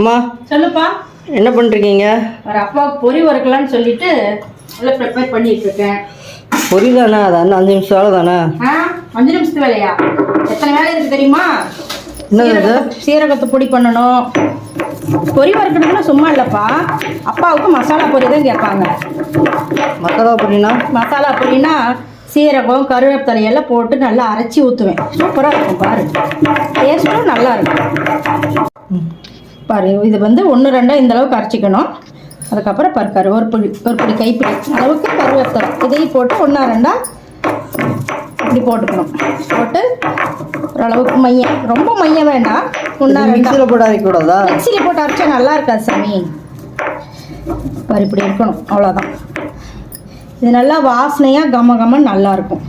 அம்மா சொல்லுப்பா. என்ன பண்ணுறீங்க ஒரு அப்பாவுக்கு பொறி வறுக்கலாம்னு சொல்லிட்டு நல்லா ப்ரிப்பேர் பண்ணிட்டு இருக்கேன் பொரி தானே அது அண்ணன் அஞ்சு நிமிஷம் வேலை தானே? ஆ அஞ்சு நிமிஷத்து வேலையா? எத்தனை வேலை இருக்கு தெரியுமா? என்னது இது? சீரகத்தை- சீரகத்தை பொடி பண்ணணும். பொரி வறுக்கணும்னா சும்மா இல்லைப்பா. அப்பாவுக்கு மசாலா பொரி தான் கேட்பாங்க. மசாலா பொரினா மசாலா பொரினா சீரகம் கருவேப்பிலை எல்லாம் போட்டு நல்லா அரைச்சி ஊற்றுவேன் சூப்பராக இருக்கும் பாரு. டேஸ்ட்டும் நல்லா இருக்கும். பாரு இது வந்து ஒன்று ரெண்டாக இந்த அளவுக்கு அரைச்சிக்கணும். அதுக்கப்புறம் பாரு கரு ஒரு பிடி ஒரு பிடி கைப்பிடி. அளவுக்கு கருவேப்பிலை. இதையும் போட்டு ஒன்றா ரெண்டா இப்படி போட்டுக்கணும். போட்டு ஓரளவுக்கு மையம் ரொம்ப மையம் வேண்டாம். ஒன்றா ரெண்டா. போட்டு அரைக்கூடாதா மிக்சியில் போட்டு அரைச்சா நல்லா இருக்காது சாமி. பாரு இப்படி இருக்கணும். அவ்வளோதான் இது நல்லா வாசனையாக கம கமன்னு நல்லா இருக்கும்.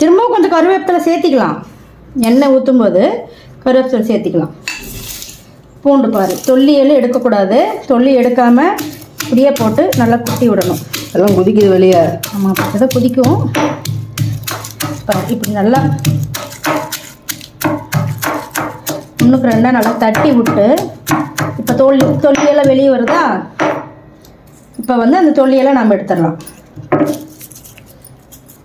திரும்பவும் கொஞ்சம் கருவேப்பிலை சேர்த்திக்கலாம். எண்ணெய் ஊற்றும்போது கருவேப்பிலை சேர்த்திக்கலாம். பூண்டு பாரு. தொல்லியெல்லாம் எடுக்கக்கூடாது. தொல்லி எடுக்காமல் இப்படியே போட்டு நல்லா குத்தி விடணும். எல்லாம் குதிக்குது வெளியே. ஆமாம் அப்போ தான் கொதிக்கும். இப்படி நல்லா ஒன்றுக்கு ரெண்டாக நல்லா தட்டி விட்டு இப்போ தொல்லி தொல்லியெல்லாம் வெளியே வருதா? இப்போ வந்து அந்த தொல்லியெல்லாம் நம்ம எடுத்துடலாம்.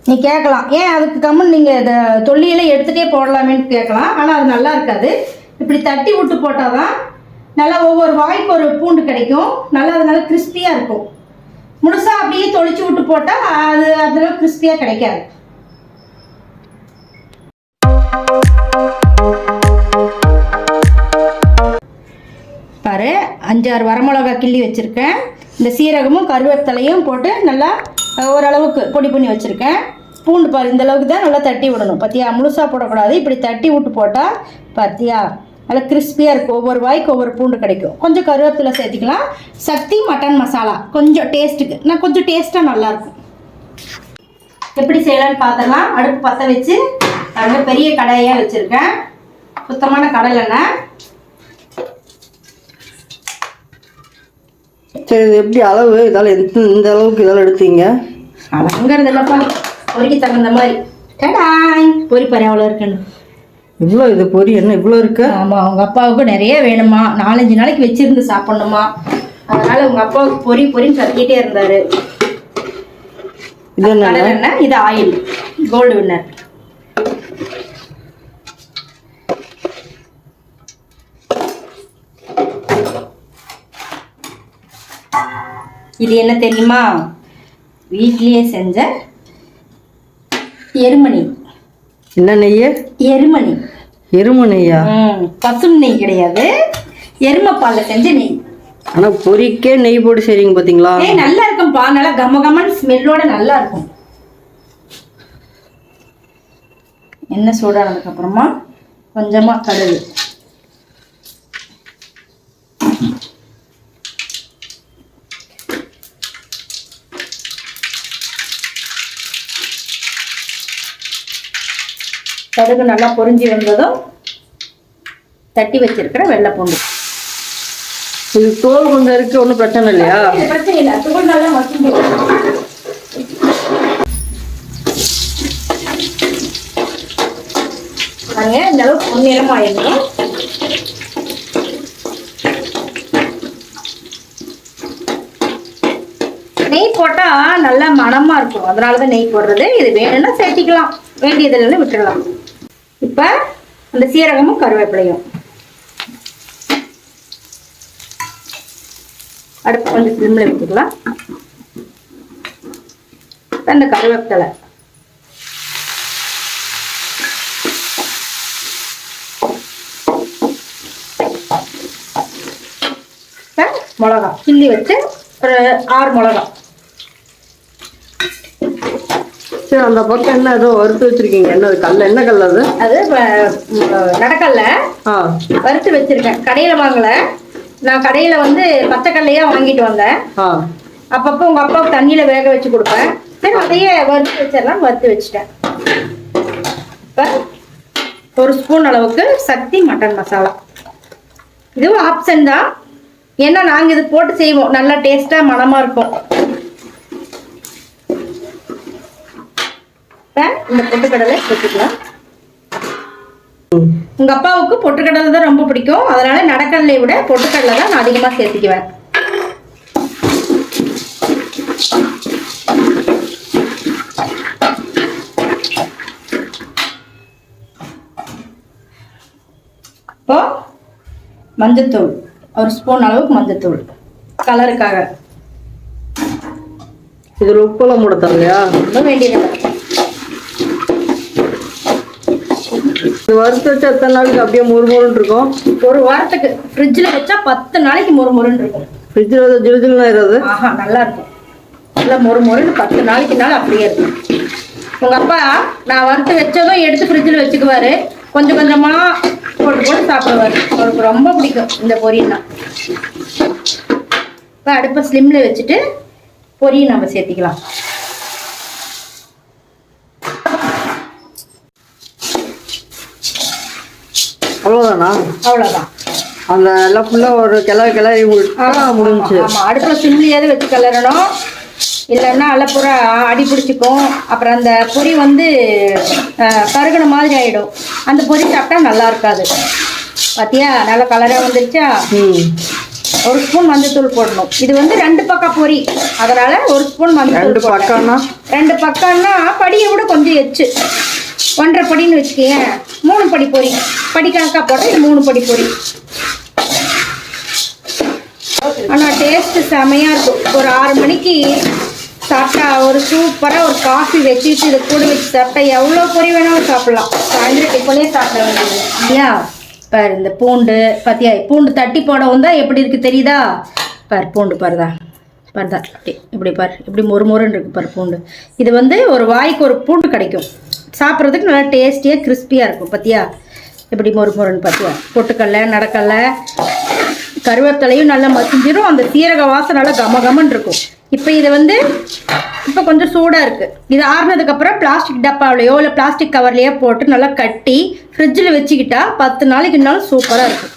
நீ கேட்கலாம். ஏன் அதுக்கு கம்மன் நீங்கள் இதை தொல்லியெல்லாம் எடுத்துகிட்டே போடலாமேன்னு கேட்கலாம். ஆனால் அது நல்லா இருக்காது. இப்படி தட்டி விட்டு போட்டால் தான் நல்லா ஒவ்வொரு வாய்க்கு ஒரு பூண்டு கிடைக்கும். நல்லா அது நல்லா கிறிஸ்பியாக இருக்கும். முழுசாக அப்படியே தொளிச்சு விட்டு போட்டால் அது அதில் கிறிஸ்பியாக கிடைக்காது. பாரு அஞ்சாறு வரமிளகா கிள்ளி வச்சுருக்கேன். இந்த சீரகமும் கருவேப்பிலையும் போட்டு நல்லா ஓரளவுக்கு பொடி பண்ணி வச்சுருக்கேன். பூண்டு பாரு இந்த அளவுக்கு தான் நல்லா தட்டி விடணும். பத்தியா? முழுசாக போடக்கூடாது. இப்படி தட்டி விட்டு போட்டால் பத்தியா? நல்லா கிறிஸ்பியாக இருக்கும் ஒவ்வொரு வாய்க்கு ஒவ்வொரு பூண்டு கிடைக்கும். கொஞ்சம் கருவேப்பிலை சேர்த்திக்கலாம். சக்தி மட்டன் மசாலா. கொஞ்சம் டேஸ்ட்டுக்கு நான் கொஞ்சம் டேஸ்ட்டாக நல்லாயிருக்கும். எப்படி செய்யலாம்னு பார்த்தலாம் அடுப்பு பற்ற வச்சு அங்கே பெரிய கடாயாக வச்சுருக்கேன். சுத்தமான கடலை எண்ணெய். சரி இது எப்படி அளவு? இதால் எந்த இந்த அளவுக்கு இதெல்லாம் எடுத்தீங்க? அலங்கிறது இல்லைப்பா. பொறிக்கு தகுந்த மாதிரி. டடாய் பொறி பாரு எவ்வளோ இருக்குன்னு. இவ்வளோ இது பொரி என்ன இவ்வளோ இருக்கு? ஆமாம் அவங்க அப்பாவுக்கு நிறைய வேணுமா? நாலஞ்சு நாளைக்கு வச்சிருந்து சாப்பிடணுமா? அதனால உங்க அப்பாவுக்கு பொறி பொறின்னு கத்திக்கிட்டே இருந்தாரு. இது என்ன? இது ஆயில் கோல்டு வின்னர் இது என்ன தெரியுமா? வீட்லயே செஞ்ச எருமணி. என்ன நெய்? எருமணி. எருமை நெய்யா பசும் நெய் கிடையாது. எருமைப்பால்ல செஞ்ச நெய். ஆனால் பொரிக்கே நெய் போட்டு செய்றீங்க பார்த்தீங்களா ஏய் நல்லா இருக்கும்பா. நல்லா கம கமன்னு ஸ்மெல்லோட நல்லா இருக்கும். எண்ணெய் சூடானதுக்கு அப்புறமா கொஞ்சமா கடுகு. கடுகு நல்லா பொரிஞ்சு வந்ததும் தட்டி வச்சிருக்கிற வெள்ளை பூண்டு இது தோல் கொஞ்சம் இருக்கு ஒன்றும் பிரச்சனை இல்லையா? பிரச்சனை இல்லை. தூள் நல்லா மசிஞ்சு பாருங்க இந்த அளவுக்கு பொன்னிறமாயிடணும் நெய் போட்டா நல்லா மணமா இருக்கும். அதனால தான் நெய் போடுறது. இது வேணும்னா சேர்த்திக்கலாம். வேண்டியதுல விட்டுடலாம் இப்போ அந்த சீரகமும் கருவேப்பிலையும். அடுப்பு கொஞ்சம் சிம்மில் வச்சுக்கலாம். அந்த கருவேப்பிலை. மிளகா கிள்ளி வச்சு ஒரு ஆறு மிளகா சரி அந்த பக்கம் என்ன ஏதோ வறுத்து வச்சிருக்கீங்க? என்ன கல்ல என்ன கல் அது? அது ஆ. வறுத்து வச்சிருக்கேன். கடையில் வாங்கல. நான் கடையில் வந்து பச்சைக்கல்லையா வாங்கிட்டு வந்தேன். அப்பப்போ உங்கள் அப்பாவுக்கு தண்ணியில் வேக வச்சு கொடுப்பேன். சரி அதையே வறுத்து வச்சிடலாம். வறுத்து வச்சுட்டேன். இப்போ ஒரு ஸ்பூன் அளவுக்கு சக்தி மட்டன் மசாலா. இதுவும் ஆப்ஷன் தான். ஏன்னா நாங்கள் இது போட்டு செய்வோம். நல்லா டேஸ்ட்டாக மணமாக இருக்கும் இப்போ இந்த பொட்டுக்கடலை வச்சுக்கலாம். உங்கள் அப்பாவுக்கு பொட்டுக்கடலை தான் ரொம்ப பிடிக்கும். அதனால நடக்கடலை விட பொட்டுக்கடலை தான் நான் அதிகமாக சேர்த்துக்குவேன். இப்போ மஞ்சத்தூள் ஒரு ஸ்பூன் அளவுக்கு மஞ்சத்தூள் கலருக்காக இதுல உப்பெல்லாம் மூட தரலையா வேண்டியதில்லை இது வறுத்து வச்சா எத்தனை நாளைக்கு அப்படியே முறுமுறுன்னு இருக்கும்? ஒரு வாரத்துக்கு ஃப்ரிட்ஜில் வச்சா பத்து நாளைக்கு மொறு மொறுன்னு இருக்கும். ஃப்ரிட்ஜில் வந்து ஜிலு ஜிலுன்னு ஆயிடாது ஆஹா நல்லா இருக்கும். நல்லா மொறு மொறுன்னு பத்து நாளைக்கு நாள் அப்படியே இருக்கும். உங்கள் அப்பா நான் வறுத்து வச்சதும் எடுத்து ஃப்ரிட்ஜில் வச்சுக்குவாரு. கொஞ்சம் கொஞ்சமாக போட்டு போட்டு சாப்பிடுவாரு. அவருக்கு ரொம்ப பிடிக்கும் இந்த பொரியல்னா இப்போ அடுப்பை ஸ்லிம்மில் வச்சுட்டு பொரியை நம்ம சேர்த்திக்கலாம். அவ்வளோதானா அவ்வளோதான் அந்த எல்லாம் ஃபுல்லாக ஒரு கிளறி கிளறி விட்டா முடிஞ்சுச்சு. ஆமா. அடுப்புல சிம்லியாவது வச்சு கிளறணும். இல்லைன்னா அல்லப்புற அடி பிடிச்சிக்கும். அப்புறம் அந்த பொரி வந்து கருகுன மாதிரி ஆயிடும். அந்த பொரி சாப்பிட்டா நல்லா இருக்காது. பாத்தியா? நல்ல கலரா வந்துருச்சா? ம். ஒரு ஸ்பூன் மஞ்சத்தூள் போடணும். இது வந்து ரெண்டு பக்கம் பொரி. அதனால ஒரு ஸ்பூன் ரெண்டு போட்டேன். பக்கம்னா ரெண்டு பக்கம்னா படியை விட கொஞ்சம் எச்சு. ஒன்றரை படின்னு வச்சுக்கேன் மூணு படி பொரி படி கணக்கா போட்டால் இது மூணு படி பொரி ஆனால் டேஸ்ட் செமையாக இருக்கும். ஒரு ஆறு மணிக்கு சாப்பிட்டா ஒரு சூப்பராக ஒரு காஃபி வச்சுட்டு இதை கூட வச்சு சாப்பிட்டா எவ்வளோ பொறி வேணாலும் சாப்பிடலாம். சாயந்தரம் டிஃபனே சாப்பிட வேண்டியது. இல்லையா பாரு இந்த பூண்டு பாத்தியா பூண்டு தட்டி போடவும் தான் எப்படி இருக்கு தெரியுதா? பாரு பூண்டு பாருதா பாருதா இப்படி இப்படி பாரு இப்படி மொறு மொறுன்னு இருக்கு பாரு பூண்டு. இது வந்து ஒரு வாய்க்கு ஒரு பூண்டு கிடைக்கும். சாப்பிட்றதுக்கு நல்லா டேஸ்டியாக கிறிஸ்பியாக இருக்கும். பார்த்தியா எப்படி மொறு மொறுன்னு பார்த்தியா பொட்டுக்கடலை நடக்கடலை கருவேப்பிலையும் நல்லா மசிஞ்சிடும் அந்த சீரக வாசம் நல்லா கம கமன்னு இருக்கும். இப்போ இது வந்து இப்போ கொஞ்சம் சூடாக இருக்குது இது ஆறுனதுக்கப்புறம் பிளாஸ்டிக் டப்பாவிலையோ இல்லை பிளாஸ்டிக் கவர்லையோ போட்டு நல்லா கட்டி ஃப்ரிட்ஜில் வச்சுக்கிட்டா பத்து நாளைக்கு இருந்தாலும் சூப்பராக இருக்கும்.